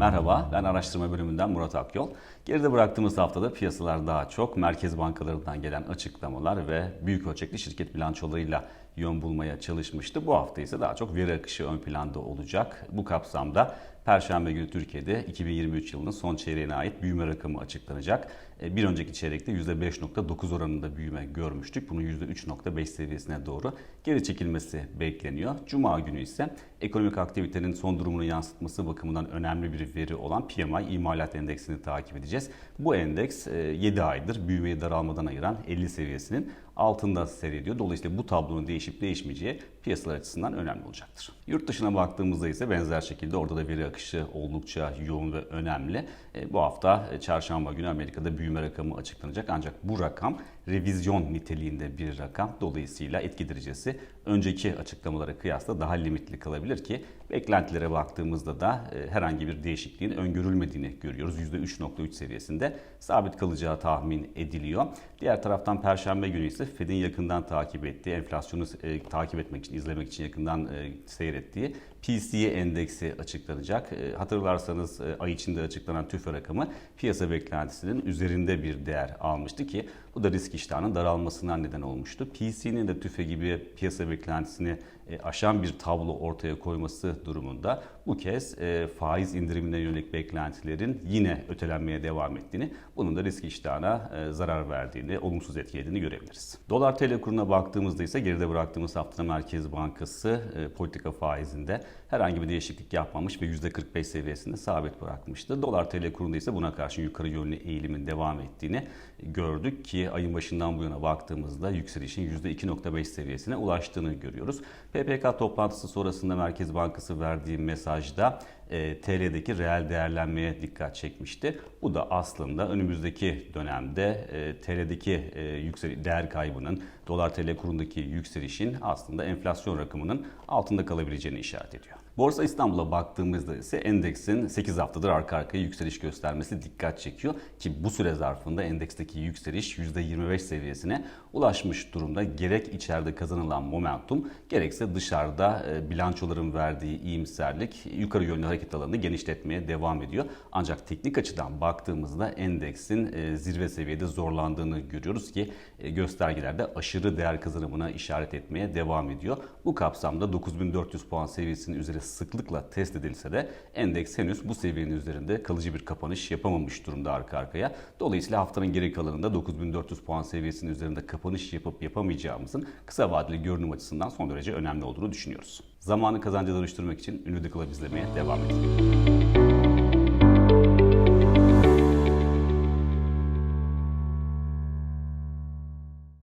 Ben araştırma bölümünden Murat Akyol. Geride bıraktığımız haftada piyasalar daha çok merkez bankalarından gelen açıklamalar ve büyük ölçekli şirket bilançolarıyla yön bulmaya çalışmıştı. Bu hafta ise daha çok veri akışı ön planda olacak. Bu kapsamda Perşembe günü Türkiye'de 2023 yılının son çeyreğine ait büyüme rakamı açıklanacak. E, Bir önceki çeyrekte %5.9 oranında büyüme görmüştük. Bunun %3.5 seviyesine doğru geri çekilmesi bekleniyor. Cuma günü ise ekonomik aktivitenin son durumunu yansıtması bakımından önemli bir veri olan PMI imalat endeksini takip edeceğiz. Bu endeks 7 aydır büyümeyi daralmadan ayıran 50 seviyesinin altında seyrediyor. Dolayısıyla bu tablonun değişip değişmeyeceği piyasalar açısından önemli olacaktır. Yurt dışına baktığımızda ise benzer şekilde orada da veri akışı oldukça yoğun ve önemli. E, Bu hafta e, çarşamba günü Amerika'da büyüme rakamı açıklanacak ancak bu rakam revizyon niteliğinde bir rakam. Dolayısıyla etki derecesi önceki açıklamalara kıyasla daha limitli kalabilir ki beklentilere baktığımızda da e, herhangi bir değişikliğin öngörülmediğini görüyoruz. %3.3 seviyesinde sabit kalacağı tahmin ediliyor. Diğer taraftan Perşembe günü ise Fed'in yakından takip ettiği, enflasyonu e, takip etmek için, izlemek için yakından e, seyrettiği PCE endeksi açıklanacak. E, hatırlarsanız e, ay içinde açıklanan tüfe rakamı piyasa beklentisinin üzerinde bir değer almıştı ki bu da risk iştahının daralmasına neden olmuştu. PC'nin de tüfe gibi piyasa beklentisini e, aşan bir tablo ortaya koyması durumunda bu kez e, faiz indirimine yönelik beklentilerin yine ötelenmeye devam ettiğini, bunun da risk iştahına e, zarar verdiğini, olumsuz etkilediğini görebiliriz. Dolar TL kuruna baktığımızda ise geride bıraktığımız haftada Merkez Bankası e, politika faizinde herhangi bir değişiklik yapmamış ve %45 seviyesinde sabit bırakmıştı. Dolar TL kurunda ise buna karşı yukarı yönlü eğilimin devam ettiğini gördük ki ayın başından bu yana baktığımızda yükselişin %2.5 seviyesine ulaştığını görüyoruz. PPK toplantısı sonrasında Merkez Bankası verdiği mesajda e, TL'deki reel değerlenmeye dikkat çekmişti. Bu da aslında önümüzdeki dönemde e, TL'deki e, yüksel değer kaybının, dolar TL kurundaki yükselişin aslında enflasyon rakamının altında kalabileceğini işaret ediyor. Borsa İstanbul'a baktığımızda ise endeksin 8 haftadır arka arkaya yükseliş göstermesi dikkat çekiyor ki bu süre zarfında endeksteki yükseliş %25 seviyesine ulaşmış durumda. Gerek içeride kazanılan momentum gerekse dışarıda e, bilançoların verdiği iyimserlik yukarı yönlü hareket alanını genişletmeye devam ediyor. Ancak teknik açıdan baktığımızda endeksin e, zirve seviyede zorlandığını görüyoruz ki e, göstergelerde aşırı değer kazanımına işaret etmeye devam ediyor. Bu kapsamda 9400 puan seviyesinin üzeri sıklıkla test edilse de endeks henüz bu seviyenin üzerinde kalıcı bir kapanış yapamamış durumda arka arkaya. Dolayısıyla haftanın geri kalanında 9400 puan seviyesinin üzerinde kapanış yapıp yapamayacağımızın kısa vadeli görünüm açısından son derece önemli olduğunu düşünüyoruz. Zamanı kazanca dönüştürmek için Ünlü Club izlemeye devam edin.